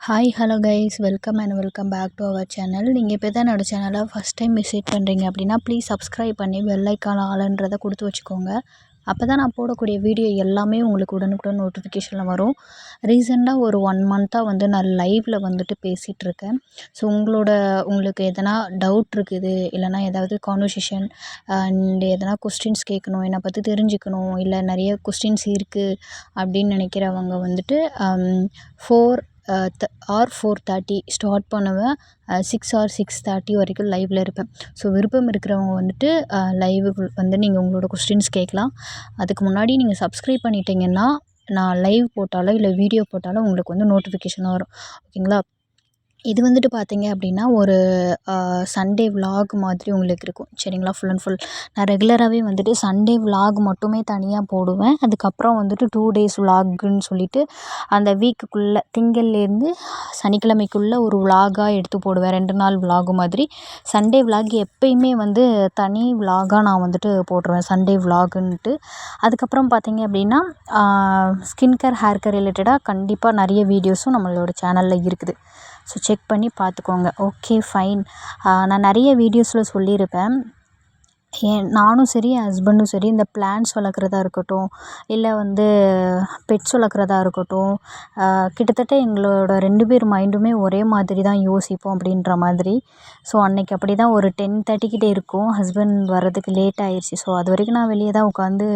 Hi hello guys welcome and welcome back to our channel நீங்கள் இப்போ தான் என்னோடய சேனலை ஃபஸ்ட் டைம் விசிட் பண்ணுறீங்க அப்படின்னா ப்ளீஸ் சப்ஸ்கிரைப் பண்ணி வெள்ளைக்கான ஆளுன்றதை கொடுத்து வச்சுக்கோங்க. அப்போ தான் நான் போடக்கூடிய வீடியோ எல்லாமே உங்களுக்கு உடனுக்குடன் நோட்டிஃபிகேஷனில் வரும். ரீசெண்டாக ஒரு ஒன் மந்த்தாக வந்து நான் லைவில் வந்துட்டு பேசிகிட்ருக்கேன் ஸோ உங்களோட உங்களுக்கு எதனா டவுட் இருக்குது இல்லைனா ஏதாவது கான்வர்சேஷன் அண்ட் எதனா கொஸ்டின்ஸ் கேட்கணும் என்னை பற்றி தெரிஞ்சுக்கணும் இல்லை நிறைய கொஸ்டின்ஸ் இருக்குது அப்படின்னு நினைக்கிறவங்க வந்துட்டு um, four the or four thirty start பண்ணுவேன். சிக்ஸ் ஆர் சிக்ஸ் தேர்ட்டி வரைக்கும் லைவ்வில் இருப்பேன். ஸோ விருப்பம் இருக்கிறவங்க வந்துட்டு லைவுக்கு வந்து நீங்கள் உங்களோட கொஸ்டின்ஸ் கேட்கலாம். அதுக்கு முன்னாடி நீங்கள் சப்ஸ்கிரைப் பண்ணிட்டீங்கன்னா நான் லைவ் போட்டாலோ இல்லை வீடியோ போட்டாலோ உங்களுக்கு வந்து நோட்டிஃபிகேஷனாக வரும். ஓகேங்களா? இது வந்துட்டு பார்த்தீங்க அப்படின்னா ஒரு சண்டே விலாக் மாதிரி உங்களுக்கு இருக்கும். சரிங்களா? ஃபுல் அண்ட் ஃபுல் நான் ரெகுலராகவே வந்துட்டு சண்டே விலாக் மட்டுமே தனியாக போடுவேன். அதுக்கப்புறம் வந்துட்டு டூ டேஸ் விலாகுன்னு சொல்லிட்டு அந்த வீக்குக்குள்ளே திங்கள்லேருந்து சனிக்கிழமைக்குள்ளே ஒரு விலாகாக எடுத்து போடுவேன். ரெண்டு நாள் விலாகு மாதிரி. சண்டே விலாக் எப்பயுமே வந்து தனி விலாகாக நான் வந்துட்டு போட்டுருவேன். சண்டே விலாகுன்ட்டு அதுக்கப்புறம் பார்த்தீங்க அப்படின்னா ஸ்கின் கேர் ஹேர் கேர் ரிலேட்டடாக கண்டிப்பாக நிறைய வீடியோஸும் நம்மளோட சேனலில் இருக்குது. ஸோ செக் பண்ணி பார்த்துக்கோங்க. ஓகே ஃபைன் நான் நிறைய வீடியோஸில் சொல்லியிருப்பேன். ஏன் நானும் சரி என் ஹஸ்பண்டும் சரி இந்த பிளான்ட்ஸ் வளர்க்குறதா இருக்கட்டும் இல்லை வந்து பெட்ஸ் வளர்க்குறதா இருக்கட்டும் கிட்டத்தட்ட எங்களோட ரெண்டு பேர் மைண்டுமே ஒரே மாதிரி தான் யோசிப்போம் அப்படின்ற மாதிரி. ஸோ அன்றைக்கி அப்படி தான் ஒரு டென் தேர்ட்டிக்கிட்டே இருக்கும். ஹஸ்பண்ட் வர்றதுக்கு லேட் ஆயிடுச்சு ஸோ அது வரைக்கும் நான் வெளியே தான் உட்காந்து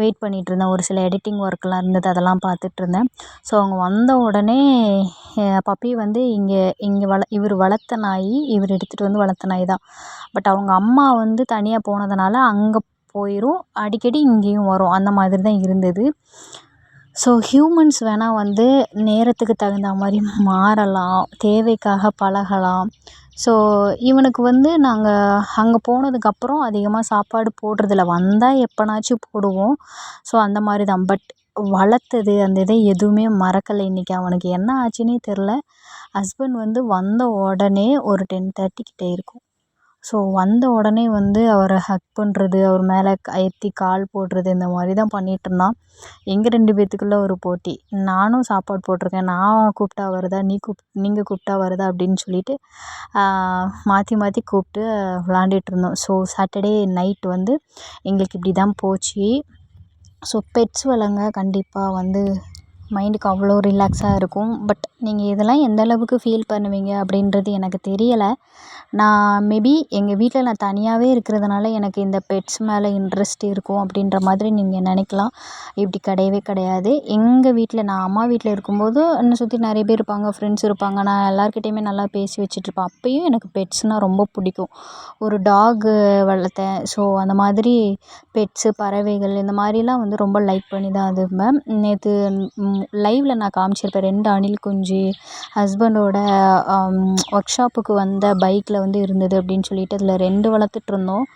வெயிட் பண்ணிகிட்ருந்தேன் ஒரு சில எடிட்டிங் ஒர்க்லாம் இருந்தது அதெல்லாம் பார்த்துட்ருந்தேன் ஸோ அவங்க வந்த உடனே பப்பி வந்து இங்கே இங்கே வள இவர் வளர்த்த நாய் இவர் எடுத்துகிட்டு வந்து வளர்த்த நாய் தான். பட் அவங்க அம்மா வந்து தனியாக போனதுனால அங்கே போயிடும் அடிக்கடி இங்கேயும் வரும். அந்த மாதிரி தான் இருந்தது. ஸோ ஹியூமன்ஸ் வேணால் வந்து நேரத்துக்கு தகுந்த மாதிரி மாறலாம். தேவைக்காக பழகலாம். ஸோ இவனுக்கு வந்து நாங்கள் அங்கே போனதுக்கப்புறம் அதிகமாக சாப்பாடு போடுறதில்ல. வந்தால் எப்போனாச்சும் போடுவோம். ஸோ அந்த மாதிரி தான். பட் வளர்த்தது அந்த இதை எதுவுமே மறக்கலை இன்றைக்கி அவனுக்கு என்ன ஆச்சுன்னே தெரில. ஹஸ்பண்ட் வந்து வந்த உடனே ஒரு டென் தேர்ட்டி கிட்டே இருக்கும். ஸோ வந்த உடனே வந்து அவரை ஹக் பண்ணுறது அவர் மேலே ஏற்றி கால் போடுறது இந்த மாதிரி தான் பண்ணிகிட்ருந்தான் எங்கள் ரெண்டு பேர்த்துக்குள்ள ஒரு போட்டி. நானும் சாப்பாடு போட்டிருக்கேன். நான் கூப்பிட்டா வருதா? நீ கூப் நீங்கள் கூப்பிட்டா வருதா? அப்படின்னு சொல்லிட்டு மாற்றி மாற்றி கூப்பிட்டு விளாண்டுட்ருந்தோம் ஸோ சாட்டர்டே நைட் வந்து எங்களுக்கு இப்படி தான் போச்சு. ஸோ பெட்ஸ் வளங்க கண்டிப்பாக வந்து மைண்டுக்கு அவ்வளோ ரிலாக்ஸாக இருக்கும். பட் நீங்கள் இதெல்லாம் எந்த அளவுக்கு ஃபீல் பண்ணுவீங்க அப்படின்றது எனக்கு தெரியலை. நான் மேபி எங்கள் வீட்டில் நான் தனியாகவே இருக்கிறதுனால எனக்கு இந்த பெட்ஸ் மேலே இன்ட்ரெஸ்ட் இருக்கும் அப்படின்ற மாதிரி நீங்கள் நினைக்கலாம். இப்படி கிடையவே கிடையாது. எங்கள் வீட்டில் நான் அம்மா வீட்டில் இருக்கும்போது என்னை சுற்றி நிறைய பேர் இருப்பாங்க ஃப்ரெண்ட்ஸ் இருப்பாங்க. நான் எல்லாருக்கிட்டேயுமே நல்லா பேசி வச்சுட்ருப்பேன். அப்போயும் எனக்கு பெட்ஸ்னால் ரொம்ப பிடிக்கும். ஒரு டாகு வளர்த்தேன். ஸோ அந்த மாதிரி பெட்ஸு பறவைகள் இந்த மாதிரிலாம் வந்து ரொம்ப லைக் பண்ணி தான் அது இருந்தேன் நேற்று லைவில் நான் காமிச்சிருப்பேன். ரெண்டு அணில் குஞ்சு ஹஸ்பண்டோட ஒர்க் ஷாப்புக்கு வந்த பைக்கில் வந்து இருந்தது அப்படின்னு சொல்லிட்டு அதில் ரெண்டு வளர்த்துட்ருந்தோம்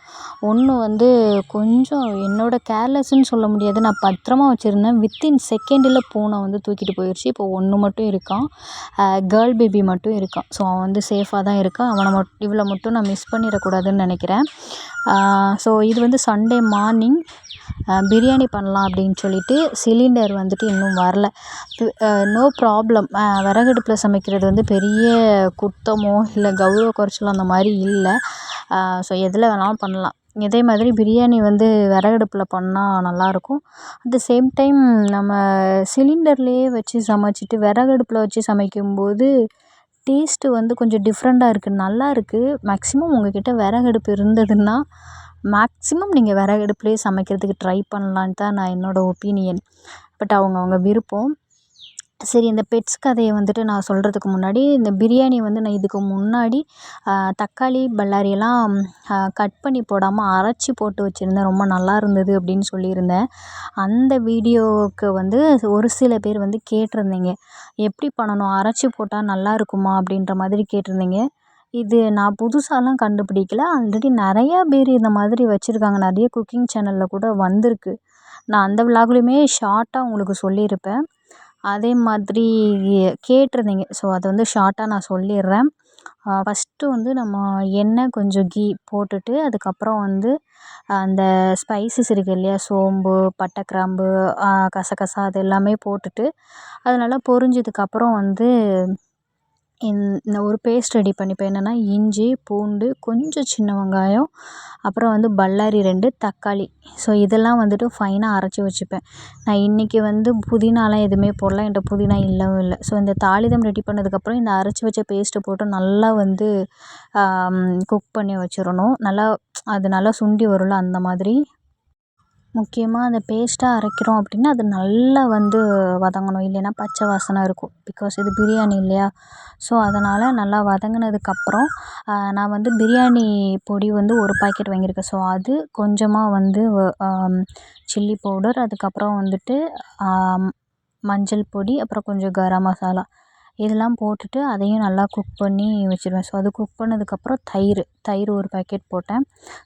ஒன்று வந்து கொஞ்சம் என்னோடய கேர்லெஸ்ஸுன்னு சொல்ல முடியாது. நான் பத்திரமா வச்சுருந்தேன். வித்தின் செகண்டில் பூனை வந்து தூக்கிட்டு போயிடுச்சு இப்போ ஒன்று மட்டும் இருக்கான். கேர்ள் பேபி மட்டும் இருக்கான். ஸோ அவன் வந்து சேஃபாக தான் இருக்கான். அவனை மட் இவளை மட்டும் நான் மிஸ் பண்ணிடக்கூடாதுன்னு நினைக்கிறேன். ஸோ இது வந்து சண்டே மார்னிங் பிரியாணி பண்ணலாம் அப்படின்னு சொல்லிட்டு சிலிண்டர் வந்துட்டு இன்னும் வரல. நோ ப்ராப்ளம் விறகடுப்பில் சமைக்கிறது வந்து பெரிய குத்தமோ இல்லை கௌரவ குறைச்சலோ அந்த மாதிரி இல்லை. ஸோ எதில் வேணாலும் பண்ணலாம். இதே மாதிரி பிரியாணி வந்து விறகடுப்புல பண்ணால் நல்லாயிருக்கும். அட் த சேம் டைம் நம்ம சிலிண்டர்லேயே வச்சு சமைச்சிட்டு விறகடுப்புல வச்சு சமைக்கும்போது டேஸ்ட்டு வந்து கொஞ்சம் டிஃப்ரெண்ட்டாக இருக்குது நல்லா இருக்குது மேக்ஸிமம் உங்கக்கிட்ட விறகடுப்பு இருந்ததுன்னா மேக்ஸிமம் நீங்கள் விறகு அடுப்புலேயே சமைக்கிறதுக்கு ட்ரை பண்ணலான்னு தான் நான் என்னோடய ஒப்பீனியன் பட் அவங்கவுங்க விருப்பம். சரி இந்த பெட்ஸ் கதையை வந்துட்டு நான் சொல்கிறதுக்கு முன்னாடி இந்த பிரியாணி வந்து நான் இதுக்கு முன்னாடி தக்காளி பல்லாரி எல்லாம் கட் பண்ணி போடாமல் அரைச்சி போட்டு வச்சுருந்தேன். ரொம்ப நல்லா இருந்தது அப்படின்னு சொல்லியிருந்தேன். அந்த வீடியோவுக்கு வந்து ஒரு சில பேர் வந்து கேட்டிருந்தீங்க. எப்படி பண்ணணும்? அரைச்சி போட்டால் நல்லா இருக்குமா? அப்படின்ற மாதிரி கேட்டிருந்தீங்க. இது நான் புதுசாலாம் கண்டுபிடிக்கல. ஆல்ரெடி நிறையா பேர் இந்த மாதிரி வச்சுருக்காங்க. நிறைய குக்கிங் சேனலில் கூட வந்திருக்கு. நான் அந்த விலாக்லேயுமே ஷார்ட்டாக உங்களுக்கு சொல்லியிருப்பேன். அதே மாதிரி கேட்டிருந்தீங்க. ஸோ அதை வந்து ஷார்ட்டாக நான் சொல்லிடுறேன். ஃபஸ்ட்டு வந்து நம்ம எண்ணெய் கொஞ்சம் கீ போட்டுட்டு அதுக்கப்புறம் வந்து அந்த ஸ்பைசஸ் இருக்குது இல்லையா? சோம்பு பட்டை கிராம்பு கசகசா அது எல்லாமே போட்டுட்டு அது நல்லா பொரிஞ்சதுக்கப்புறம் வந்து இந்த ஒரு பேஸ்ட் ரெடி பண்ணிப்பேன். என்னென்னா இஞ்சி பூண்டு கொஞ்சம் சின்ன வெங்காயம் அப்புறம் வந்து பல்லாரி ரெண்டு தக்காளி. ஸோ இதெல்லாம் வந்துட்டு ஃபைனாக அரைச்சி வச்சுப்பேன். நான் இன்றைக்கி வந்து புதினாலாம் எதுவுமே போடல. என்கிட்ட புதினா இல்லவும் இல்லை. ஸோ இந்த தாளிதம் ரெடி பண்ணதுக்கப்புறம் இந்த அரைச்சி வச்ச பேஸ்ட்டை போட்டு நல்லா வந்து குக் பண்ணி வச்சிடணும். நல்லா அது நல்லா சுண்டி வரும்ல அந்த மாதிரி. முக்கியமாக அந்த பேஸ்ட்டாக அரைக்கிறோம் அப்படின்னா அது நல்லா வந்து வதங்கணும். இல்லைன்னா பச்சை வாசனை இருக்கும். பிகாஸ் இது பிரியாணி இல்லையா? ஸோ அதனால் நல்லா வதங்கினதுக்கப்புறம் நான் வந்து பிரியாணி பொடி வந்து ஒரு பாக்கெட் வாங்கியிருக்கேன். ஸோ அது கொஞ்சமாக வந்து சில்லி பவுடர் அதுக்கப்புறம் வந்துட்டு மஞ்சள் பொடி அப்புறம் கொஞ்சம் கரம் மசாலா. இதெல்லாம் போட்டுட்டு அதையும் நல்லா குக் பண்ணி வச்சுருவேன். ஸோ அது குக் பண்ணதுக்கப்புறம் தயிர் தயிர் ஒரு பாக்கெட் போட்டேன்.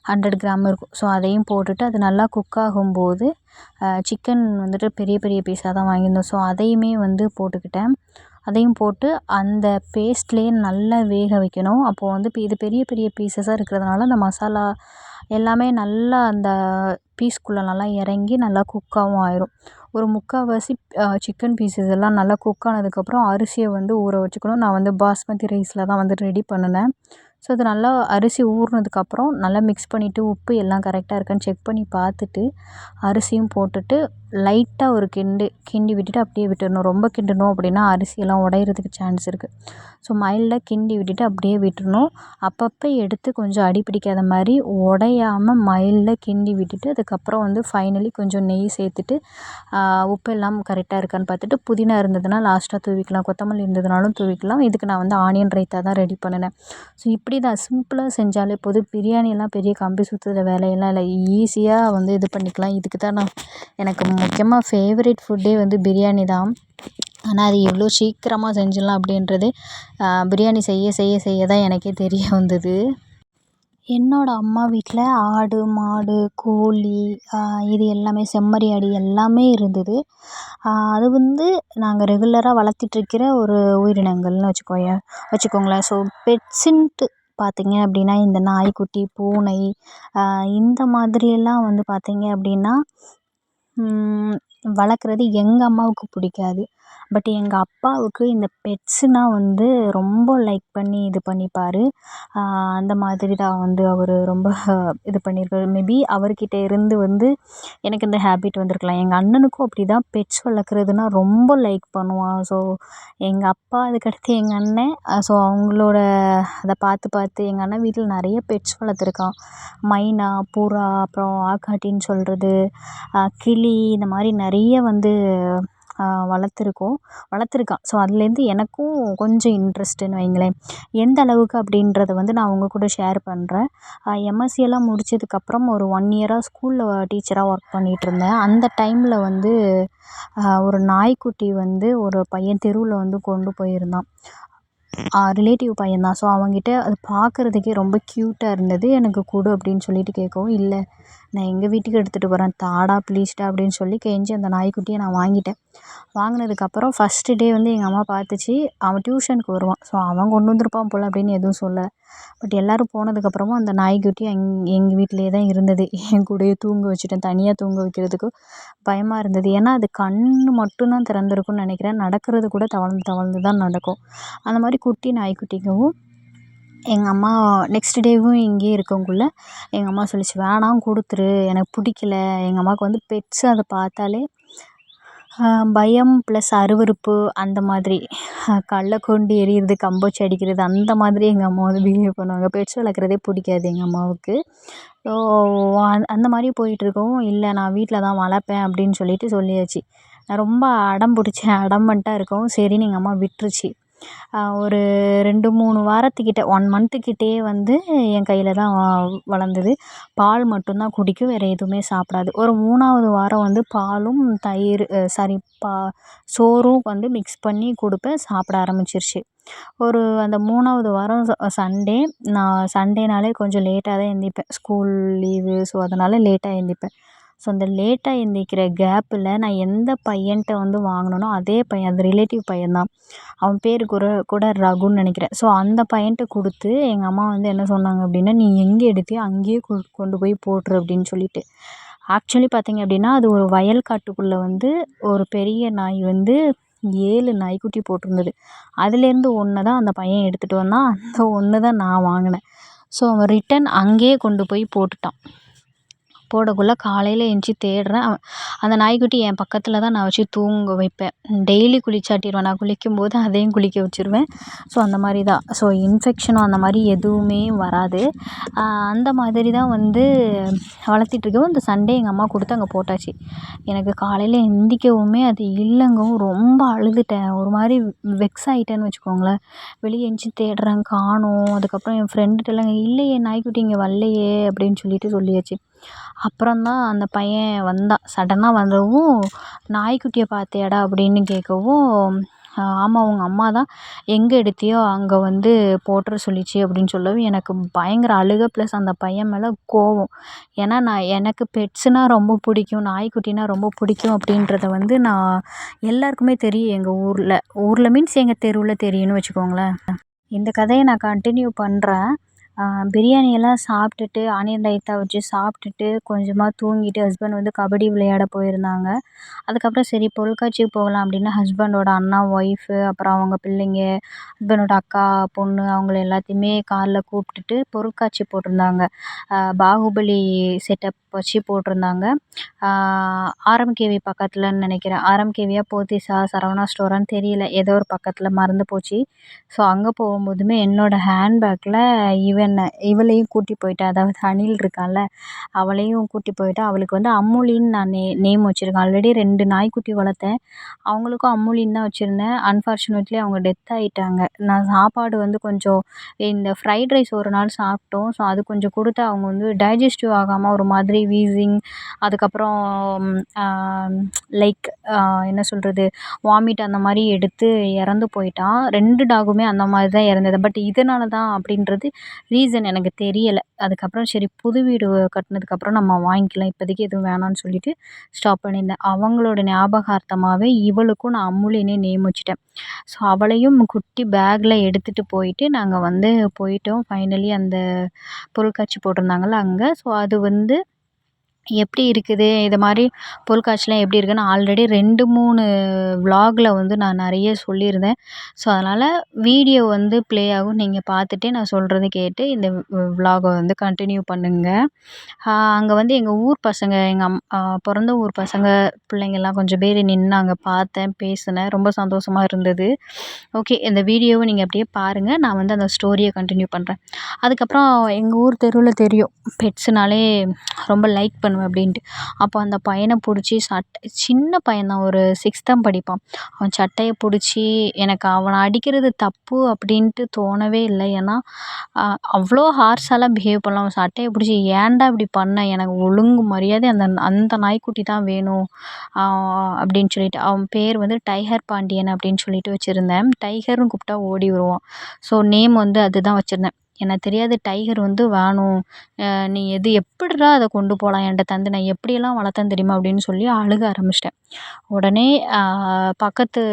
ஹண்ட்ரட் கிராம் இருக்கும். ஸோ அதையும் போட்டுட்டு அது நல்லா குக் ஆகும்போது சிக்கன் வந்துட்டு பெரிய பெரிய பீஸாக தான் வாங்கியிருந்தோம். ஸோ அதையுமே வந்து போட்டுக்கிட்டேன். அதையும் போட்டு அந்த பேஸ்ட்லேயே நல்லா வேக வைக்கணும். அப்போது வந்து இப்போ இது பெரிய பெரிய பீஸஸாக இருக்கிறதுனால அந்த மசாலா எல்லாமே நல்லா அந்த பீஸ்க்குள்ளே நல்லா இறங்கி நல்லா குக்காகவும் ஆயிடும் ஒரு முக்கால்வாசி சிக்கன் பீஸஸ் எல்லாம் நல்லா குக் ஆனதுக்கப்புறம் அரிசியை வந்து ஊற வச்சுக்கணும். நான் வந்து பாஸ்மதி ரைஸில் தான் வந்து ரெடி பண்ணினேன். ஸோ அது நல்லா அரிசி ஊறினதுக்கப்புறம் நல்லா மிக்ஸ் பண்ணிவிட்டு உப்பு எல்லாம் கரெக்டாக இருக்கான்னு செக் பண்ணி பார்த்துட்டு அரிசியும் போட்டுட்டு லைட்டாக ஒரு கிண்டு கிண்டி விட்டுட்டு அப்படியே விட்டுடணும் ரொம்ப கிண்டணும் அப்படின்னா அரிசியெல்லாம் உடையிறதுக்கு சான்ஸ் இருக்குது ஸோ மைல்டாக கிண்டி விட்டுட்டு அப்படியே விட்டுறணும். அப்பப்போ எடுத்து கொஞ்சம் அடி பிடிக்காத மாதிரி உடையாமல் மைல்டாக கிண்டி விட்டுட்டு அதுக்கப்புறம் வந்து ஃபைனலி கொஞ்சம் நெய் சேர்த்துட்டு உப்பு எல்லாம் கரெக்டாக இருக்கான்னு பார்த்துட்டு புதினா இருந்ததுன்னா லாஸ்ட்டாக தூவிக்கலாம். கொத்தமல்லி இருந்ததுனாலும் தூவிக்கலாம். இதுக்கு நான் வந்து ஆனியன் ரைத்தா தான் ரெடி பண்ணினேன். ஸோ இப்படி தான் சிம்பிளாக செஞ்சாலே போதும். பிரியாணியெல்லாம் பெரிய கம்பி சுற்றுற வேலையெல்லாம் இல்லை. ஈஸியாக வந்து இது பண்ணிக்கலாம். இதுக்கு தான் நான் எனக்கு முக்கியமாக ஃபேவரெட் ஃபுட்டே வந்து பிரியாணி தான். ஆனால் அது எவ்வளோ சீக்கிரமாக செஞ்சிடலாம் அப்படின்றது பிரியாணி செய்ய செய்ய செய்ய தான் எனக்கே தெரிய வந்தது. என்னோடய அம்மா வீட்டில் ஆடு மாடு கோழி இது எல்லாமே செம்மறி ஆடு எல்லாமே இருந்தது. அது வந்து நாங்கள் ரெகுலராக வளர்த்திட்ருக்கிற ஒரு உயிரினங்கள்னு வச்சுக்கோயேன் வச்சுக்கோங்களேன். ஸோ பெட்ஸுன்ட்டு பார்த்தீங்க அப்படின்னா இந்த நாய்க்குட்டி பூனை இந்த மாதிரியெல்லாம் வந்து பார்த்தீங்க அப்படின்னா வளர்க்குறது எங்கள் அம்மாவுக்கு பிடிக்காது. பட் எங்கள் அப்பாவுக்கு இந்த பெட்ஸுனால் வந்து ரொம்ப லைக் பண்ணி இது பண்ணிப்பார். அந்த மாதிரி தான் வந்து அவர் ரொம்ப இது பண்ணியிருக்காரு மேபி அவர்கிட்ட இருந்து வந்து எனக்கு இந்த ஹேபிட் வந்திருக்கலாம். எங்கள் அண்ணனுக்கும் அப்படி தான் பெட்ஸ் வளர்க்குறதுனா ரொம்ப லைக் பண்ணுவான். ஸோ எங்கள் அப்பா அதுக்கடுத்து எங்கள் அண்ணன். ஸோ அவங்களோட அதை பார்த்து பார்த்து எங்கள் அண்ணன் வீட்டில் நிறைய பெட்ஸ் வளர்த்துருக்கான். மைனா புறா அப்புறம் ஆக்காட்டின்னு சொல்கிறது கிளி இந்த மாதிரி நிறைய வந்து வளர்த்துருக்கோம். வளர்த்துருக்கான். ஸோ அதுலேருந்து எனக்கும் கொஞ்சம் இன்ட்ரெஸ்ட்டுன்னு வைங்களேன். எந்த அளவுக்கு அப்படின்றத வந்து நான் உங்கள் கூட ஷேர் பண்ணுறேன் எம்எஸ்சி எல்லாம் முடிச்சதுக்கப்புறம் ஒரு ஒன் இயராக ஸ்கூலில் டீச்சராக ஒர்க் பண்ணிகிட்ருந்தேன் அந்த டைமில் வந்து ஒரு நாய்க்குட்டி வந்து ஒரு பையன் தெருவில் வந்து கொண்டு போயிருந்தான். ரிலேட்டிவ் பையன்தான் ஸோ அவன்கிட்ட அது பார்க்குறதுக்கே ரொம்ப க்யூட்டாக இருந்தது. எனக்கு கொடு அப்படின்னு சொல்லிட்டு கேட்கவும் இல்லை நான் எங்கள் வீட்டுக்கு எடுத்துகிட்டு போகிறேன் தாடா ப்ளீஸ்டா அப்படின்னு சொல்லி கெஞ்சி அந்த நாய்க்குட்டியை நான் வாங்கிட்டேன். வாங்கினதுக்கப்புறம் ஃபஸ்ட்டு டே வந்து எங்கள் அம்மா பார்த்துச்சு அவன் டியூஷனுக்கு வருவான். ஸோ அவன் கொண்டு வந்திருப்பான் போல் அப்படின்னு எதுவும் சொல்லலை. பட் எல்லோரும் போனதுக்கப்புறமும் அந்த நாய்க்குட்டி எங் எங்கள் வீட்டிலேயே தான் இருந்தது. என் கூடயே தூங்க வச்சுட்டேன். தனியாக தூங்க வைக்கிறதுக்கு பயமாக இருந்தது. ஏன்னா அது கண் மட்டும்தான் திறந்திருக்கும்னு நினைக்கிறேன். நடக்கிறது கூட தவழ்ந்து தவழ்ந்து தான் நடக்கும். அந்த மாதிரி குட்டி நாய்க்குட்டிக்கவும் எங்கள் அம்மா நெக்ஸ்ட் டேவும் இங்கேயே இருக்கக்குள்ள எங்கள் அம்மா சொல்லிச்சு வேணாம் கொடுத்துரு. எனக்கு பிடிக்கல. எங்கள் அம்மாவுக்கு வந்து பெட்ஸ் அதை பார்த்தாலே பயம் ப்ளஸ் அருவருப்பு அந்த மாதிரி. கல்லை கொண்டு எறிகிறது கம்பை அடிக்கிறது அந்த மாதிரி எங்கள் அம்மா வந்து பிஹேவ் பண்ணுவாங்க. பெட்ஸ் வளர்க்குறதே பிடிக்காது எங்கள் அம்மாவுக்கு. ஸோ அந்த மாதிரி போயிட்டுருக்கவும் இல்லை நான் வீட்டில் தான் வளர்ப்பேன் அப்படின்னு சொல்லிட்டு சொல்லியாச்சு. நான் ரொம்ப அடம் பிடிச்சேன் அடம்பன்ட்டாக இருக்கவும். சரின்னு எங்கள் அம்மா விட்டுருச்சு. ஒரு ரெண்டு மூணு வாரத்துக்கிட்ட ஒன் மந்த்துக்கிட்டேயே வந்து என் கையில் தான் வளர்ந்தது. பால் மட்டும்தான் குடிக்கும் வேறு எதுவுமே சாப்பிடாது. ஒரு மூணாவது வாரம் வந்து பாலும் தயிர் சாரி பா சோறும் வந்து மிக்ஸ் பண்ணி கொடுப்பேன் சாப்பிட ஆரம்பிச்சிருச்சு. ஒரு அந்த மூணாவது வாரம் சண்டே நான் சண்டேனாலே கொஞ்சம் லேட்டாக தான் எழுந்திரிப்பேன் ஸ்கூல் லீவு ஸோ அதனால் லேட்டாக எழுந்திரிப்பேன் ஸோ அந்த லேட்டாக எழுந்திரிக்கிற கேப்பில் நான் எந்த பையன்கிட்ட வந்து வாங்கினனோ அதே பையன் அந்த ரிலேட்டிவ் பையன் தான் அவன் பேர் கூட கூட ரகுன்னு நினைக்கிறேன். ஸோ அந்த பையன்கிட்ட கொடுத்து எங்கள் அம்மா வந்து என்ன சொன்னாங்க அப்படின்னா நீ எங்கே எடுத்தியோ அங்கேயே கொ கொண்டு போய் போட்டுரு அப்படின்னு சொல்லிட்டு. ஆக்சுவலி பார்த்திங்க அப்படின்னா அது ஒரு வயல் காட்டுக்குள்ளே வந்து ஒரு பெரிய நாய் வந்து ஏழு நாய்க்குட்டி போட்டிருந்தது. அதுலேருந்து ஒன்று தான் அந்த பையன் எடுத்துகிட்டு வந்தான். அந்த ஒன்று தான் நான் வாங்கினேன். ஸோ அவன் ரிட்டன் அங்கேயே கொண்டு போய் போட்டுட்டான். போடக்குள்ளே காலையில் எந்திச்சி தேடுறேன். அந்த நாய்க்குட்டி என் பக்கத்தில் தான் நான் வச்சு தூங்க வைப்பேன். டெய்லி குளிச்சாட்டிடுவேன் நான் குளிக்கும்போது அதையும் குளிக்க வச்சுருவேன். ஸோ அந்த மாதிரி தான். ஸோ இன்ஃபெக்ஷனும் அந்த மாதிரி எதுவுமே வராது. அந்த மாதிரி தான் வந்து வளர்த்திட்ருக்கவும் இந்த சண்டே எங்கள் அம்மா கொடுத்து அங்கே போட்டாச்சு. எனக்கு காலையில் எந்திரிக்கவுமே அது இல்லைங்கவும் ரொம்ப அழுதுட்டேன். ஒரு மாதிரி வெக்ஸ் ஆகிட்டேன்னு வச்சுக்கோங்களேன். வெளியே எந்திச்சி தேடுறேன் காணும். அதுக்கப்புறம் என் ஃப்ரெண்டுகிட்டலாம் இல்லையே நாய்க்குட்டி இங்கே வரலையே அப்படின்னு சொல்லிட்டு சொல்லியாச்சு. அப்புறம் தான் அந்த பையன் வந்தான் சடனாக வந்தவும் நாய்க்குட்டியை பார்த்தியாடா? அப்படின்னு கேட்கவும் ஆமாம் உங்கள் அம்மா தான் எங்கே எடுத்தியோ அங்கே வந்து போட்டுற சொல்லிச்சு அப்படின்னு சொல்லவும் எனக்கு பயங்கர அழுகை ப்ளஸ் அந்த பையன் மேலே கோவம். ஏன்னா நான் எனக்கு பெட்ஸுனால் ரொம்ப பிடிக்கும் நாய்க்குட்டினா ரொம்ப பிடிக்கும் அப்படின்றத வந்து நான் எல்லாருக்குமே தெரியும் எங்கள் ஊரில். ஊரில் மீன்ஸ் எங்கள் தெருவில் தெரியும்னு வச்சுக்கோங்களேன். இந்த கதையை நான் கண்டினியூ பண்ணுறேன் பிரியாணியெல்லாம் சாப்பிட்டுட்டு ஆனியன் ரைத்தா வச்சு சாப்பிட்டுட்டு கொஞ்சமாக தூங்கிட்டு ஹஸ்பண்ட் வந்து கபடி விளையாட போயிருந்தாங்க. அதுக்கப்புறம் சரி பொருட்காட்சிக்கு போகலாம் அப்படின்னு ஹஸ்பண்டோட அண்ணா ஒய்ஃபு அப்புறம் அவங்க பிள்ளைங்க ஹஸ்பண்டோட அக்கா பொண்ணு அவங்கள எல்லாத்தையுமே காரில் கூப்பிட்டுட்டு பொருட்காட்சி போட்டிருந்தாங்க. பாகுபலி செட்டப் வச்சு போட்டிருந்தாங்க. ஆர்எம்கேவி பக்கத்தில்னு நினைக்கிறேன். ஆர்எம்கேவியா போத்தீஸா சரவணா ஸ்டோரான்னு தெரியல. ஏதோ ஒரு பக்கத்தில் மறந்து போச்சு. ஸோ அங்கே போகும்போதுமே என்னோடய ஹேண்ட்பேக்கில் இவன் என்ன இவளையும் கூட்டி போயிட்டேன் அதாவது அணில் இருக்கான்ல அவளையும் கூட்டி போயிட்டேன் அவளுக்கு வந்து அம்முலின்னு நான் நே நேம் வச்சுருக்கேன். ஆல்ரெடி ரெண்டு நாய்க்குட்டி வளர்த்தேன். அவங்களுக்கும் அம்முலின்னு தான் வச்சுருந்தேன். அன்ஃபார்ச்சுனேட்லி அவங்க டெத் ஆகிட்டாங்க நான் சாப்பாடு வந்து கொஞ்சம் இந்த ஃப்ரைட் ரைஸ் ஒரு நாள் சாப்பிட்டோம். ஸோ அது கொஞ்சம் கொடுத்து அவங்க வந்து டைஜஸ்டிவ் ஆகாமல் ஒரு மாதிரி வீசிங் அதுக்கப்புறம் லைக் என்ன சொல்கிறது வாமிட் அந்த மாதிரி எடுத்து இறந்து போயிட்டான் ரெண்டு டாகுமே அந்த மாதிரி தான் இறந்தது. பட் இதனால தான் அப்படின்றது ரீசன் எனக்கு தெரியலை. அதுக்கப்புறம் சரி புது வீடு கட்டினதுக்கப்புறம் நம்ம வாங்கிக்கலாம். இப்போதைக்கு எதுவும் வேணான்னு சொல்லிட்டு ஸ்டாப் பண்ணியிருந்தேன். அவங்களோட ஞாபகார்த்தமாகவே இவளுக்கும் நான் அம்முலினே நேம் வச்சுட்டேன். ஸோ அவளையும் குட்டி பேக்கில் எடுத்துகிட்டு போயிட்டு நாங்கள் வந்து போயிட்டோம். ஃபைனலி அந்த பொருட்காட்சி போட்டிருந்தாங்கள்ல அங்கே. ஸோ அது வந்து எப்படி இருக்குது? இது மாதிரி பொருட்காட்சிலாம் எப்படி இருக்குதுன்னு ஆல்ரெடி ரெண்டு மூணு விலாகில் வந்து நான் நிறைய சொல்லியிருந்தேன். ஸோ அதனால் வீடியோ வந்து ப்ளே ஆகும். நீங்கள் பார்த்துட்டு நான் சொல்கிறத கேட்டு இந்த விலாகை வந்து கண்டினியூ பண்ணுங்கள் அங்கே வந்து எங்கள் ஊர் பசங்க எங்கள் அம் பிறந்த ஊர் பசங்க பிள்ளைங்கள்லாம் கொஞ்சம் பேர் நின்னாங்க. பார்த்தேன் பேசினேன். ரொம்ப சந்தோஷமாக இருந்தது. ஓகே இந்த வீடியோவை நீங்கள் அப்படியே பாருங்கள் நான் வந்து அந்த ஸ்டோரியை கண்டினியூ பண்ணுறேன் அதுக்கப்புறம் எங்கள் ஊர் தெருவில் தெரியும். பெட்ஸுனாலே ரொம்ப லைக் பண்ணுவேன் பண்ணுவேன் அப்படின்ட்டு. அப்போ அந்த பையனை பிடிச்சி சட்டை சின்ன பையன் தான் ஒரு சிக்ஸ்த் தான் படிப்பான். அவன் சட்டையை பிடிச்சி எனக்கு அவனை அடிக்கிறது தப்பு அப்படின்ட்டு தோணவே இல்லை. ஏன்னா அவ்வளோ ஹார்ஷாலாம் பிஹேவ் பண்ணலாம். அவன் சட்டையை பிடிச்சி ஏன்டா இப்படி பண்ண? எனக்கு ஒழுங்கு மரியாதை அந்த அந்த நாய்க்குட்டி தான் வேணும். அப்படின்னு சொல்லிட்டு அவன் பேர் வந்து டைகர் பாண்டியன் அப்படின்னு சொல்லிட்டு வச்சுருந்தேன். டைகர்னு கூப்பிட்டா ஓடி வருவான். ஸோ நேம் வந்து அதுதான் வச்சுருந்தேன். எனக்கு தெரியாது டைகர் வந்து வேணும். நீ எது எப்பிட்றா அதை கொண்டு போகலாம் என்கிட்ட தந்து நான் எப்படியெல்லாம் வளர்த்தேன் தெரியுமா? அப்படின்னு சொல்லி அழுக ஆரம்பிச்சிட்டேன். உடனே பக்கத்து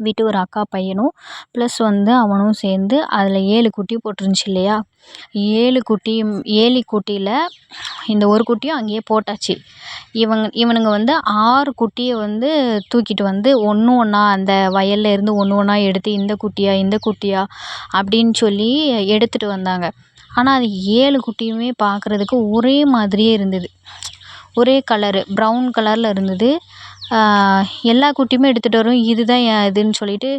வீட்டு ஒரு அக்கா பையனும் ப்ளஸ் வந்து அவனும் சேர்ந்து அதில் ஏழு குட்டி போட்டிருந்துச்சி இல்லையா? ஏழு குட்டியும் ஏழு குட்டியில் இந்த ஒரு குட்டியும் அங்கேயே போட்டாச்சு. இவங்க இவனுங்க வந்து ஆறு குட்டியை வந்து தூக்கிட்டு வந்து ஒன்று ஒன்றா அந்த வயலில் இருந்து ஒன்று ஒன்றா எடுத்து இந்த குட்டியா இந்த குட்டியா அப்படின்னு சொல்லி எடுத்துகிட்டு வந்தாங்க. ஆனால் அது ஏழு குட்டியுமே பார்க்குறதுக்கு ஒரே மாதிரியே இருந்தது. ஒரே கலரு ப்ரௌன் கலரில் இருந்தது. எல்லா குட்டியுமே எடுத்துகிட்டு வரும். இதுதான் என் இதுன்னு சொல்லிட்டு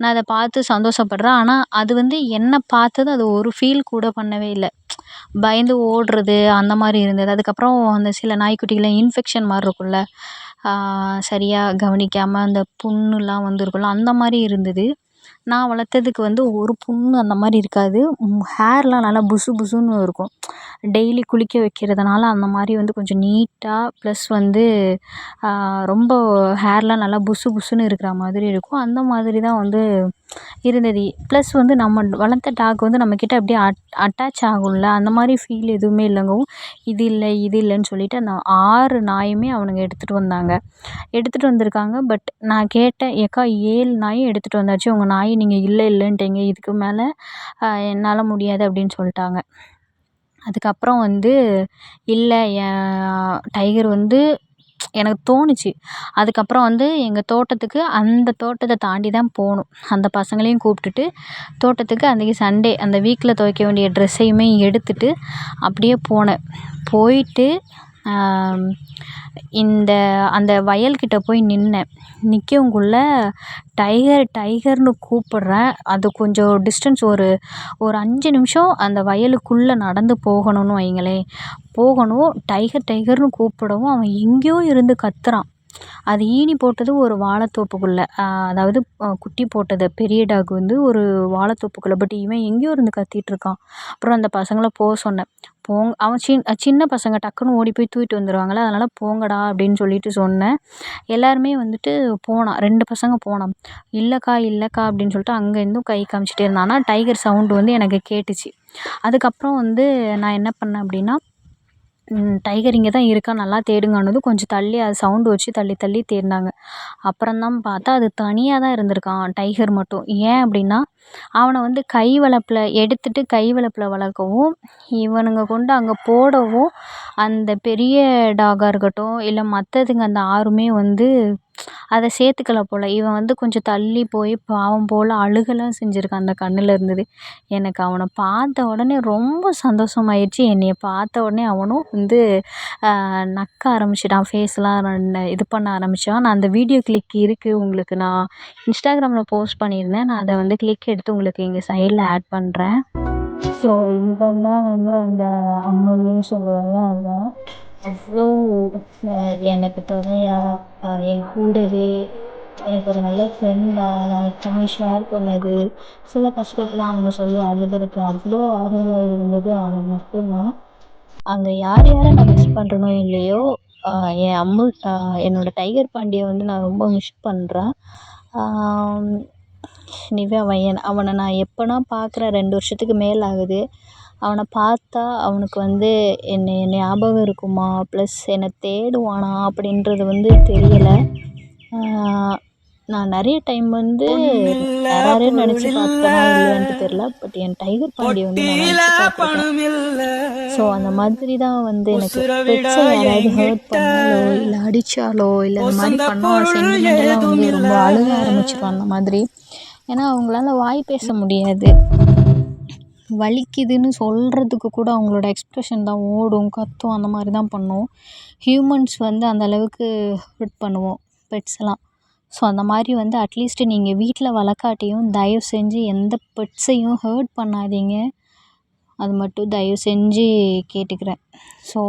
நான் அதை பார்த்து சந்தோஷப்படுறேன். ஆனால் அது வந்து என்னை பார்த்தது அது ஒரு ஃபீல் கூட பண்ணவே இல்லை. பயந்து ஓடுறது அந்த மாதிரி இருந்தது. அதுக்கப்புறம் அந்த சில நாய்க்குட்டிகளை இன்ஃபெக்ஷன் மாதிரி இருக்கும்ல. சரியாக கவனிக்காமல் அந்த புண்ணுலாம் வந்துருக்கும்ல அந்த மாதிரி இருந்தது. நான் வளர்த்ததுக்கு வந்து ஒரு புண்ணு அந்த மாதிரி இருக்காது. ஹேர்லாம் நல்லா புசு புசுன்னு இருக்கும். டெய்லி குளிக்க வைக்கிறதுனால அந்த மாதிரி வந்து கொஞ்சம் நீட்டாக ப்ளஸ் வந்து ரொம்ப ஹேர்லாம் நல்லா புசு புசுன்னு இருக்கிற மாதிரி இருக்கும். அந்த மாதிரி தான் வந்து இருந்தது. ப்ளஸ் வந்து நம்ம வளர்த்த டாக் வந்து நம்மக்கிட்ட அப்படியே அட் அட்டாச் ஆகும்ல. அந்த மாதிரி ஃபீல் எதுவுமே இல்லைங்கவும் இது இல்லை இது இல்லைன்னு சொல்லிட்டு அந்த ஆறு நாயுமே அவனுங்க எடுத்துகிட்டு வந்தாங்க. எடுத்துகிட்டு வந்திருக்காங்க. பட் நான் கேட்டேன் ஏக்கா ஏழு நாயும் எடுத்துகிட்டு வந்தாச்சு. உங்கள் நாய் நீங்கள் இல்லை இல்லைன்ட்டீங்க. இதுக்கு மேலே என்னால் முடியாது அப்படின்னு சொல்லிட்டாங்க. அதுக்கப்புறம் வந்து இல்லை என் டைகர் வந்து எனக்கு தோணுச்சு. அதுக்கப்புறம் வந்து எங்கள் தோட்டத்துக்கு அந்த தோட்டத்தை தாண்டி தான் போகணும். அந்த பசங்களையும் கூப்பிட்டுட்டு தோட்டத்துக்கு அன்றைக்கி சண்டே அந்த வீக்கில் துவைக்க வேண்டிய ட்ரெஸ்ஸையுமே எடுத்துட்டு அப்படியே போனேன். போயிட்டு இந்த அந்த வயல்கிட்ட போய் நின்றேன் நிற்கவுங்குள்ள டைகர் டைகர்னு கூப்பிட்றேன். அது கொஞ்சம் டிஸ்டன்ஸ் ஒரு ஒரு அஞ்சு நிமிஷம் அந்த வயலுக்குள்ளே நடந்து போகணும்னு வைங்களேன் போகணும் டைகர் டைகர்னு கூப்பிடவும் அவன் எங்கேயோ இருந்து கத்துறான். அது ஈனி போட்டது ஒரு வாழைத்தோப்புக்குள்ளே. அதாவது குட்டி போட்டது பெரிய டாக் வந்து ஒரு வாழைத்தோப்புக்குள்ளே. பட் இவன் எங்கேயோ இருந்து கத்திகிட்ருக்கான் அப்புறம் அந்த பசங்களை போக சொன்னேன். போங்க அவன் சின் சின்ன பசங்க டக்குன்னு ஓடி போய் தூக்கிட்டு வந்துடுவாங்கள்ல அதனால் போங்கடா அப்படின்னு சொல்லிட்டு சொன்னேன். எல்லாருமே வந்துட்டு போனான் ரெண்டு பசங்க போனான். இல்லைக்கா இல்லைக்கா அப்படின்னு சொல்லிட்டு அங்கே இருந்தும் கை காமிச்சிட்டே இருந்தான். ஆனால் டைகர் சவுண்டு வந்து எனக்கு கேட்டுச்சு. அதுக்கப்புறம் வந்து நான் என்ன பண்ணேன் அப்படின்னா டைகர் இங்கே தான் இருக்கா நல்லா தேடுங்கன்னதும் கொஞ்சம் தள்ளி அது சவுண்டு வச்சு தள்ளி தள்ளி தேடினாங்க. அப்புறம்தான் பார்த்தா அது தனியாக தான் இருந்திருக்கான் டைகர் மட்டும். ஏன் அப்படின்னா அவனை வந்து கை வளப்பில் எடுத்துட்டு கை வளப்பில் வளர்க்கவும் இவனுங்க கொண்டு அங்கே போடவும் அந்த பெரிய டாகாக இருக்கட்டும் இல்லை மற்றதுங்க அந்த ஆறுமே வந்து அதை சேர்த்துக்கல போல். இவன் வந்து கொஞ்சம் தள்ளி போய் பாவம் போல் அழுகலாம் செஞ்சுருக்கான் அந்த கண்ணில் இருந்தது. எனக்கு அவனை பார்த்த உடனே ரொம்ப சந்தோஷமாயிடுச்சு என்னையை பார்த்த உடனே அவனும் வந்து நக்க ஆரம்பிச்சிட்டான். ஃபேஸ்லாம் இது பண்ண ஆரம்பித்தான் நான் அந்த வீடியோ கிளிக் இருக்குது உங்களுக்கு. நான் இன்ஸ்டாகிராமில் போஸ்ட் பண்ணியிருந்தேன். நான் அதை வந்து கிளிக் எடுத்து உங்களுக்கு எங்கள் சைடில் ஆட் பண்ணுறேன் ஸோ இதெல்லாம் வந்து அந்த அம்மாவையும் சொல்லுவாங்க. அதான். அவ்வளோ எனக்கு துணையாக என் கூடவே எனக்கு ஒரு நல்ல ஃப்ரெண்டாக நான் எப்போவுமே ஷேர் பண்ணது. சில கஷ்டத்தெலாம் அவங்க சொல்லி அழுதுருக்கு அவ்வளோ ஆறுதலாக இருந்தது. அவன் மட்டும்தான். அங்கே யார் யாரை நான் மிஸ் பண்ணுறனோ இல்லையோ என் அம்மு என்னோடய டைகர் பாண்டியை வந்து நான் ரொம்ப மிஸ் பண்ணுறேன் நிவே அவன் அவனை நான் எப்போனா பார்க்குறேன் ரெண்டு வருஷத்துக்கு மேலே ஆகுது. அவனை பார்த்தா அவனுக்கு வந்து என்னை ஞாபகம் இருக்குமா? ப்ளஸ் என்னை தேடுவானா அப்படின்றது வந்து தெரியலை. நான் நிறைய டைம் வந்து யாராரையும் நினச்சி பார்த்தேனா இல்லையான்ட்டு தெரில பட் என் டைகர் பாண்டியை வந்து நான் ஸோ அந்த மாதிரி தான் வந்து எனக்கு பெட்ஸை யாராவது ஹர்ட் பண்ணாலோ இல்லை அடித்தாலோ இல்லை இந்த மாதிரி பண்ணால் சென்டிமெண்டெல்லாம் வந்து ரொம்ப அழுக ஆரம்பிச்சிடும் அந்த மாதிரி. ஏன்னா அவங்களால வாய் பேச முடியாது. வலிக்குதுன்னு சொல்கிறதுக்கு கூட அவங்களோட எக்ஸ்ப்ரெஷன் தான் ஓடும் கத்தும் அந்த மாதிரி தான் பண்ணும் ஹியூமன்ஸ் வந்து அந்த அளவுக்கு ஹர்ட் பண்ணுவோம் பெட்ஸ்லாம் ஸோ அந்த மாதிரி வந்து அட்லீஸ்ட்டு நீங்கள் வீட்டில் வளர்க்காட்டியும் தயவு செஞ்சு எந்த பெட்ஸையும் ஹர்ட் பண்ணாதீங்க. அது மட்டும் தயவு செஞ்சு கேட்டுக்கிறேன். ஸோ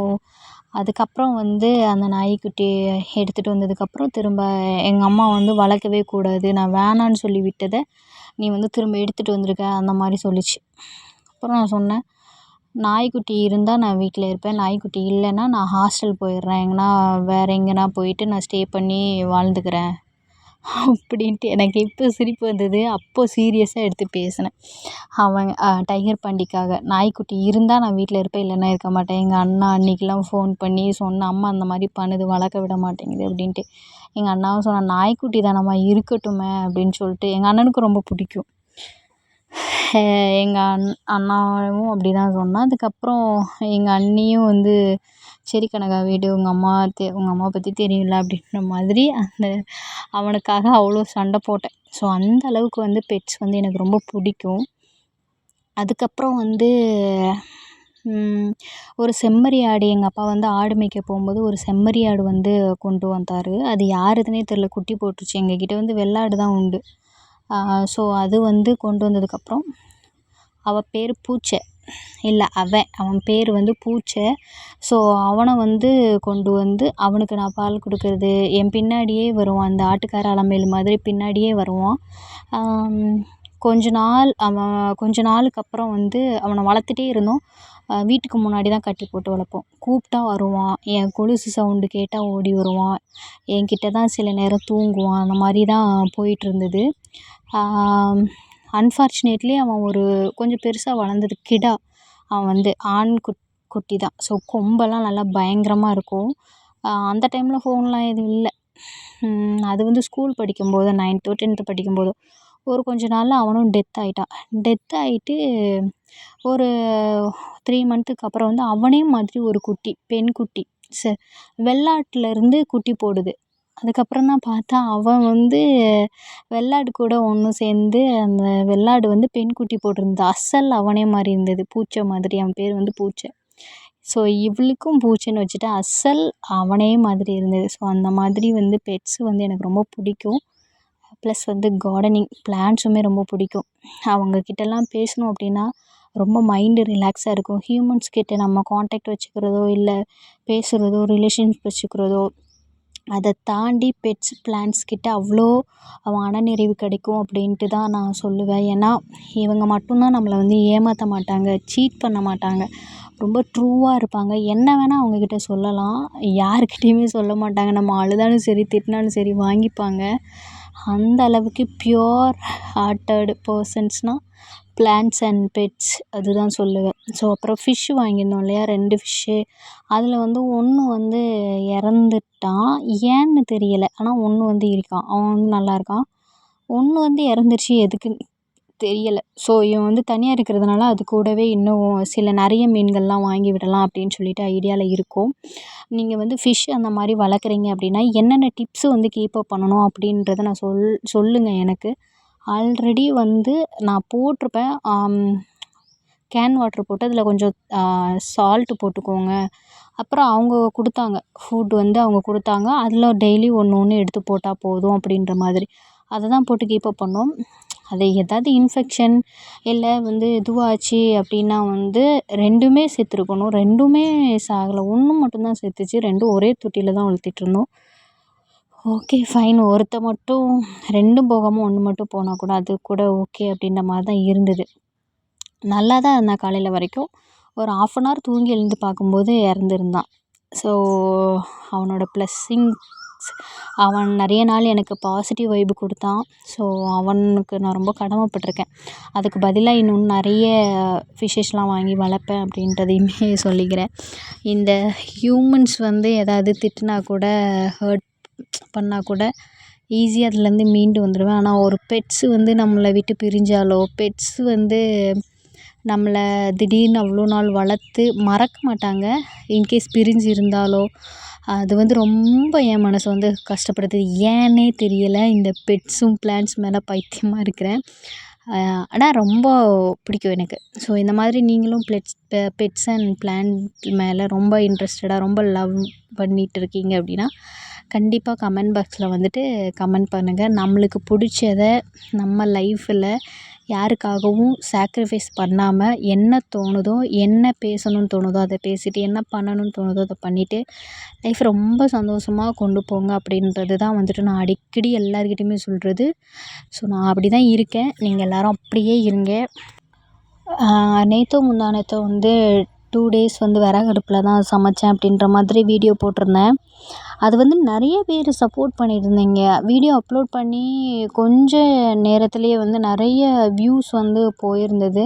அதுக்கப்புறம் வந்து அந்த நாய்க்குட்டி எடுத்துகிட்டு வந்ததுக்கப்புறம் திரும்ப எங்கள் அம்மா வந்து வளர்க்கவே கூடாது நான் வேணான்னு சொல்லி விட்டதை நீ வந்து திரும்ப எடுத்துகிட்டு வந்திருக்க அந்த மாதிரி சொல்லிச்சு. அப்புறம் நான் சொன்னேன் நாய்க்குட்டி இருந்தால் நான் வீட்டில் இருப்பேன். நாய்க்குட்டி இல்லைன்னா நான் ஹாஸ்டல் போயிடுறேன். எங்கேனா வேறு எங்கேனா போயிட்டு நான் ஸ்டே பண்ணி வாழ்ந்துக்கிறேன். அப்படின்ட்டு எனக்கு இப்போ சிரிப்பு வந்தது. அப்போது சீரியஸாக எடுத்து பேசினேன். அவன் டைகர் பாண்டிக்காக நாய்க்குட்டி இருந்தால் நான் வீட்டில் இருப்பேன் இல்லைன்னா இருக்க மாட்டேன். எங்கள் அண்ணா அன்றைக்கெலாம் ஃபோன் பண்ணி சொன்ன அம்மா அந்த மாதிரி பண்ணுது வளர்க்க விட மாட்டேங்குது. அப்படின்ட்டு எங்கள் அண்ணாவும் சொன்னான் நாய்க்குட்டி தானம்மா இருக்கட்டுமே அப்படின்னு சொல்லிட்டு எங்கள் அண்ணனுக்கு ரொம்ப பிடிக்கும். எங்கள் அண் அண்ணாவும் அப்படி தான் சொன்னான் அதுக்கப்புறம் எங்கள் அண்ணியும் வந்து சரி கனகா விடு உங்கள் அம்மா தெ உங்கள் அம்மாவை பற்றி தெரியும்ல அப்படின்ற மாதிரி அந்த அவனுக்காக அவ்வளோ சண்டை போட்டேன். ஸோ அந்த அளவுக்கு வந்து பெட்ஸ் வந்து எனக்கு ரொம்ப பிடிக்கும். அதுக்கப்புறம் வந்து ஒரு செம்மறி ஆடு எங்கள் அப்பா வந்து ஆடு மேய்க்க போகும்போது ஒரு செம்மறி ஆடு வந்து கொண்டு வந்தார். அது யாருதுன்னே தெரில குட்டி போட்டுருச்சு. எங்கக்கிட்ட வந்து வெள்ளாடு தான் உண்டு. ஸோ அது வந்து கொண்டு வந்ததுக்கப்புறம் அவள் பேர் பூச்சை. இல்லை அவன் அவன் பேர் வந்து பூச்சை. ஸோ அவனை வந்து கொண்டு வந்து அவனுக்கு நான் பால் கொடுக்கறது. என் பின்னாடியே வருவான். அந்த ஆட்டுக்கார அலமேலு மாதிரி பின்னாடியே வருவான். கொஞ்ச நாள் அவன் கொஞ்ச நாளுக்கு அப்புறம் வந்து அவனை வளர்த்துட்டே இருந்தோம். வீட்டுக்கு முன்னாடி தான் கட்டி போட்டு வளர்ப்போம். கூப்பிட்டா வருவான் என் கொலுசு சவுண்டு கேட்டால் ஓடி வருவான். என்கிட்ட தான் சில நேரம் தூங்குவான். அந்த மாதிரி தான் போயிட்டுருந்தது அன்ஃபார்ச்சுனேட்லி அவன் ஒரு கொஞ்சம் பெருசாக வளர்ந்தது கிடா. அவன் வந்து ஆண் குட் குட்டி தான். ஸோ கொம்பெல்லாம் நல்லா பயங்கரமாக இருக்கும். அந்த டைமில் ஃபோன்லாம் எதுவும் இல்லை. அது வந்து ஸ்கூல் படிக்கும்போது நைன்த்தோ டென்த்து படிக்கும்போதோ ஒரு கொஞ்ச நாளில் அவனும் டெத் ஆகிட்டான் டெத் ஆகிட்டு ஒரு த்ரீ மந்த்துக்கு அப்புறம் வந்து அவனே மாதிரி ஒரு குட்டி பெண் குட்டி ச வெள்ளாட்டுலேருந்து குட்டி போடுது. அதுக்கப்புறம் தான் பார்த்தா அவன் வந்து வெள்ளாடு கூட ஒன்று சேர்ந்து அந்த வெள்ளாடு வந்து பெண் குட்டி போட்டிருந்தது. அசல் அவனே மாதிரி இருந்தது. பூச்சை மாதிரி. அவன் பேர் வந்து பூச்சை. ஸோ இவளுக்கும் பூச்சைன்னு வச்சுட்டு அசல் அவனே மாதிரி இருந்தது. ஸோ அந்த மாதிரி வந்து பெட்ஸ் வந்து எனக்கு ரொம்ப பிடிக்கும். ப்ளஸ் வந்து கார்டனிங் ப்ளாண்ட்ஸுமே ரொம்ப பிடிக்கும். அவங்கக்கிட்டலாம் பேசணும் அப்படின்னா ரொம்ப மைண்டு ரிலாக்ஸாக இருக்கும். ஹியூமன்ஸ்கிட்ட நம்ம காண்டாக்ட் வச்சுக்கிறதோ இல்லை பேசுகிறதோ ரிலேஷன்ஸ் வச்சுக்கிறதோ அதை தாண்டி பெட்ஸ் ப்ளாண்ட்ஸ்கிட்ட அவ்வளோ மனநிறைவு கிடைக்கும் அப்படின்ட்டு தான் நான் சொல்லுவேன். ஏன்னா இவங்க மட்டும்தான் நம்மளை வந்து ஏமாற்ற மாட்டாங்க சீட் பண்ண மாட்டாங்க. ரொம்ப ட்ரூவாக இருப்பாங்க. என்ன வேணால் அவங்கக்கிட்ட சொல்லலாம். யாருக்கிட்டேயுமே சொல்ல மாட்டாங்க. நம்ம அழுதாலும் சரி திட்டினாலும் சரி வாங்கிப்பாங்க. அந்த அளவுக்கு ப்யூர் ஹார்ட்டட் பர்சன்ஸ்னால் ப்ளாண்ட்ஸ் அண்ட் பெட்ஸ் அதுதான் சொல்லுவேன். ஸோ அப்புறம் ஃபிஷ்ஷு வாங்கியிருந்தோம் இல்லையா? ரெண்டு ஃபிஷ்ஷு அதில் வந்து ஒன்று வந்து இறந்துட்டான். ஏன்னு தெரியலை. ஆனால் ஒன்று வந்து இருக்கான். அவன் வந்து நல்லா இருக்கான். ஒன்று வந்து இறந்துருச்சு. எதுக்குன்னு தெரியலை. ஸோ இவன் வந்து தனியாக இருக்கிறதுனால அது கூடவே இன்னும் சில நிறைய மீன்கள்லாம் வாங்கி விடலாம் அப்படின்னு சொல்லிட்டு ஐடியாவில் இருக்கோம். நீங்கள் வந்து ஃபிஷ் அந்த மாதிரி வளர்க்குறீங்க அப்படின்னா என்னென்ன டிப்ஸு வந்து கீப்பப் பண்ணணும் அப்படின்றத நான் சொல் சொல்லுங்கள் எனக்கு. ஆல்ரெடி வந்து நான் போட்டிருப்பேன் um, கேன் வாட்ரு போட்டு அதில் கொஞ்சம் சால்ட்டு போட்டுக்கோங்க. அப்புறம் அவங்க கொடுத்தாங்க. ஃபுட் வந்து அவங்க கொடுத்தாங்க. அதில் டெய்லி ஒன்று ஒன்று எடுத்து போட்டால் போதும் அப்படின்ற மாதிரி. அதை தான் போட்டு கீப்பப் பண்ணோம். அது ஏதாவது இன்ஃபெக்ஷன் இல்லை வந்து இதுவாச்சு அப்படின்னா வந்து ரெண்டுமே செத்துருக்கணும் ரெண்டுமே சாகலை. ஒன்று மட்டும்தான் செத்துச்சு ரெண்டும் ஒரே தொட்டியில் தான் வளர்த்திட்ருந்தோம் ஓகே ஃபைன் ஒருத்த மட்டும் ரெண்டும் போகாமல் ஒன்று மட்டும் போனால் கூட அது கூட ஓகே அப்படின்ற மாதிரி தான் இருந்தது. நல்லா தான் இருந்தான் காலையில் வரைக்கும். ஒரு ஆஃப் அன் ஹவர் தூங்கி எழுந்து பார்க்கும்போது இறந்துருந்தான். ஸோ அவனோட ஃப்ரெண்ட்ஸ் அவன் நிறைய நாள் எனக்கு பாசிட்டிவ் வைபு கொடுத்தான். ஸோ அவனுக்கு நான் ரொம்ப கடமைப்பட்டிருக்கேன். அதுக்கு பதிலாக இன்னும் நிறைய ஃபிஷ்ஷஸ்லாம் வாங்கி வளர்ப்பேன் அப்படின்றதையுமே சொல்லிக்கிறேன். இந்த ஹியூமன்ஸ் வந்து எதாவது திட்டினா கூட ஹர்ட் பண்ணால் கூட ஈஸியாக அதுலேருந்து மீண்டு வந்துடுவேன் ஆனால் ஒரு பெட்ஸு வந்து நம்மளை விட்டு பிரிஞ்சாலோ பெட்ஸு வந்து நம்மளை திடீர்னு அவ்வளோ நாள் வளர்த்து மறக்க மாட்டாங்க. இன்கேஸ் பிரிஞ்சு இருந்தாலோ அது வந்து ரொம்ப என் மனசு வந்து கஷ்டப்படுத்துது. ஏன்னே தெரியலை இந்த பெட்ஸும் பிளான்ட்ஸ் மேலே பைத்தியமாக இருக்கிறேன். ஆனால் ரொம்ப பிடிக்கும் எனக்கு. ஸோ இந்த மாதிரி நீங்களும் பெட்ஸ் பெட்ஸ் அண்ட் பிளான்ட் மேலே ரொம்ப இன்ட்ரெஸ்டடாக ரொம்ப லவ் பண்ணிகிட்டு இருக்கீங்க அப்படின்னா கண்டிப்பாக கமெண்ட் பாக்ஸில் வந்துட்டு கமெண்ட் பண்ணுங்கள் நம்மளுக்கு பிடிச்சத நம்ம லைஃப்பில் யாருக்காகவும் சாக்ரிஃபைஸ் பண்ணாமல் என்ன தோணுதோ என்ன பேசணும்னு தோணுதோ அதை பேசிவிட்டு என்ன பண்ணணும்னு தோணுதோ அதை பண்ணிவிட்டு லைஃப் ரொம்ப சந்தோஷமாக கொண்டு போங்க அப்படின்றது தான் வந்துட்டு நான் அடிக்கடி எல்லாருக்கிட்டையுமே சொல்கிறது ஸோ நான் அப்படி தான் இருக்கேன். நீங்கள் எல்லோரும் அப்படியே இருங்க. நேற்றோ முந்தா நேற்றோ வந்து டூ டேஸ் வந்து விறகு அடுப்பில் தான் சமைச்சேன் அப்படின்ற மாதிரி வீடியோ போட்டிருந்தேன். அது வந்து நிறைய பேர் சப்போர்ட் பண்ணியிருந்தீங்க. வீடியோ அப்லோட் பண்ணி கொஞ்ச நேரத்துலேயே வந்து நிறைய வியூஸ் வந்து போயிருந்தது.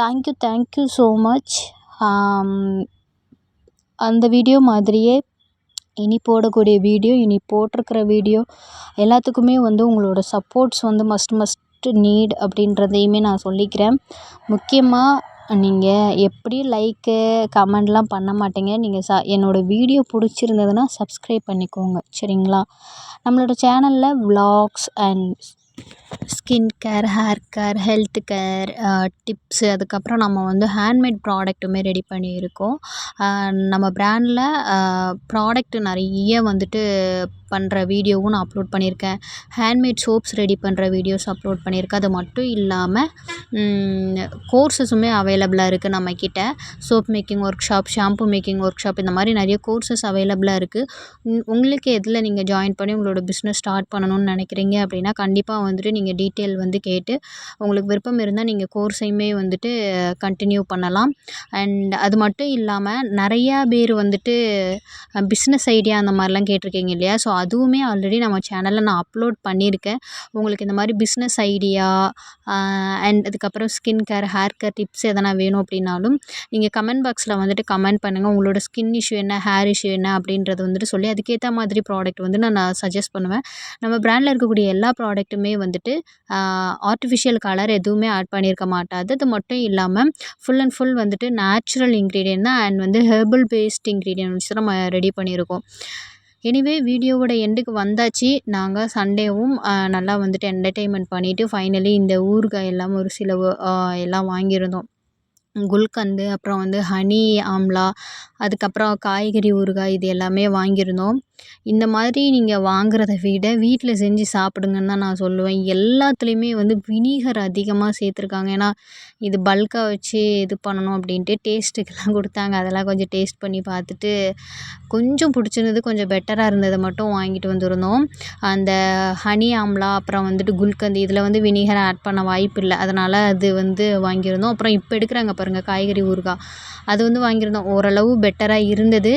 Thank you thank you so much அந்த வீடியோ மாதிரியே இனி போடக்கூடிய வீடியோ இனி போட்டிருக்கிற வீடியோ எல்லாத்துக்குமே வந்து உங்களோட சப்போர்ட்ஸ் வந்து மஸ்ட் மஸ்ட் நீட் அப்படின்றதையுமே நான் சொல்லிக்கிறேன். முக்கியமாக நீங்கள் எப்படி லைக்கு கமெண்ட்லாம் பண்ண மாட்டீங்க நீங்கள் ச என்னோடய வீடியோ பிடிச்சிருந்ததுன்னா சப்ஸ்க்ரைப் பண்ணிக்கோங்க. சரிங்களா? நம்மளோட சேனலில் vlogs and skin care hair care health care tips. அதுக்கப்புறம் நம்ம வந்து ஹேண்ட்மேட் ப்ராடக்ட்டுமே ரெடி பண்ணியிருக்கோம். நம்ம ப்ராண்டில் ப்ராடக்ட்டு நிறைய வந்துட்டு பண்ணுற வீடியோவும் நான் அப்லோட் பண்ணியிருக்கேன். ஹேண்ட்மேட் சோப்ஸ் ரெடி பண்ணுற வீடியோஸ் அப்லோட் பண்ணியிருக்கேன். அது மட்டும் இல்லாமல் கோர்ஸஸுமே அவைலபிளாக இருக்குது நம்மக்கிட்ட soap making workshop shampoo making workshop இந்த மாதிரி நிறைய கோர்ஸஸ் அவைலபிளாக இருக்குது உங்களுக்கு எதில் நீங்கள் ஜாயின் பண்ணி உங்களோட பிஸ்னஸ் ஸ்டார்ட் பண்ணணும்னு நினைக்கிறீங்க அப்படின்னா கண்டிப்பாக வந்துட்டு நீங்கள் டீட்டெயில் வந்து கேட்டு உங்களுக்கு விருப்பம் இருந்தால் நீங்கள் கோர்ஸையுமே வந்துட்டு கண்டினியூ பண்ணலாம். அண்ட் அது மட்டும் இல்லாமல் நிறையா பேர் வந்துட்டு பிஸ்னஸ் ஐடியா அந்த மாதிரிலாம் கேட்டிருக்கீங்க இல்லையா? ஸோ அதுவுமே ஆல்ரெடி நம்ம சேனலில் நான் அப்லோட் பண்ணியிருக்கேன். உங்களுக்கு இந்த மாதிரி பிஸ்னஸ் ஐடியா அண்ட் அதுக்கப்புறம் skin care hair care tips எதனா வேணும் அப்படின்னாலும் நீங்கள் கமெண்ட் பாக்ஸில் வந்துட்டு கமெண்ட் பண்ணுங்கள் உங்களோட ஸ்கின் இஷ்யூ என்ன ஹேர் இஷ்யூ என்ன அப்படின்றது வந்துட்டு சொல்லி அதுக்கேற்ற மாதிரி ப்ராடக்ட் வந்து நான் நான் சஜஸ்ட் பண்ணுவேன். நம்ம ப்ராண்டில் இருக்கக்கூடிய எல்லா ப்ராடக்ட்டுமே வந்துட்டு ஆர்டிஃபிஷியல் கலர் எதுவுமே ஆட் பண்ணியிருக்க மாட்டாது. அது மட்டும் இல்லாமல் ஃபுல் அண்ட் ஃபுல் வந்துட்டு நேச்சுரல் இன்க்ரீடியன்ட் தான் அண்ட் வந்து ஹெர்பல் பேஸ்ட் இன்க்ரீடியன்ட் வச்சு நம்ம ரெடி பண்ணியிருக்கோம் எனிவே வீடியோவோட எண்டுக்கு வந்தாச்சு. நாங்கள் சண்டேவும் நல்லா வந்துட்டு என்டர்டெயின்மெண்ட் பண்ணிவிட்டு ஃபைனலி இந்த ஊறுகாய் எல்லாம் ஒரு சில எல்லாம் வாங்கியிருந்தோம். குல்கந்து அப்புறம் வந்து ஹனி ஆம்லா அதுக்கப்புறம் காய்கறி ஊறுகாய் இது எல்லாமே வாங்கியிருந்தோம். இந்த மாதிரி நீங்கள் வாங்குறத விட வீட்டில் செஞ்சு சாப்பிடுங்கன்னு தான் நான் சொல்லுவேன். எல்லாத்துலேயுமே வந்து வினிகர் அதிகமாக சேர்த்துருக்காங்க. ஏன்னா இது பல்காக வச்சு இது பண்ணணும் அப்படின்ட்டு டேஸ்ட்டுக்கெல்லாம் கொடுத்தாங்க. அதெல்லாம் கொஞ்சம் டேஸ்ட் பண்ணி பார்த்துட்டு கொஞ்சம் பிடிச்சிருந்தது கொஞ்சம் பெட்டராக இருந்ததை மட்டும் வாங்கிட்டு வந்திருந்தோம். அந்த ஹனி ஆம்லா அப்புறம் வந்துட்டு குல்கந்தி இதில் வந்து வினிகர் ஆட் பண்ண வாய்ப்பு இல்லை. அதனால் அது வந்து வாங்கியிருந்தோம். அப்புறம் இப்போ எடுக்கிறாங்க பாருங்கள் காய்கறி ஊறுகாய். அது வந்து வாங்கியிருந்தோம். ஓரளவு பெட்டராக இருந்தது.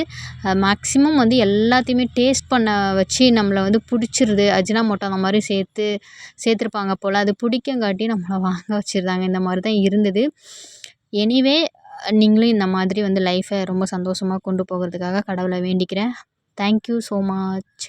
மேக்ஸிமம் வந்து எல்லாத்தையுமே டேஸ்ட் பண்ண வச்சு நம்மளை வந்து பிடிச்சிருது. அஜினாமோட்டோ அந்த மாதிரி சேர்த்து சேர்த்துருப்பாங்க போல். அது பிடிக்கங்காட்டி நம்மளை வாங்க வச்சுருந்தாங்க. இந்த மாதிரி தான் இருந்தது. எனிவே நீங்களும் இந்த மாதிரி வந்து லைஃப்பை ரொம்ப சந்தோஷமாக கொண்டு போகிறதுக்காக கடவுளை வேண்டிக்கிறேன். Thank you so much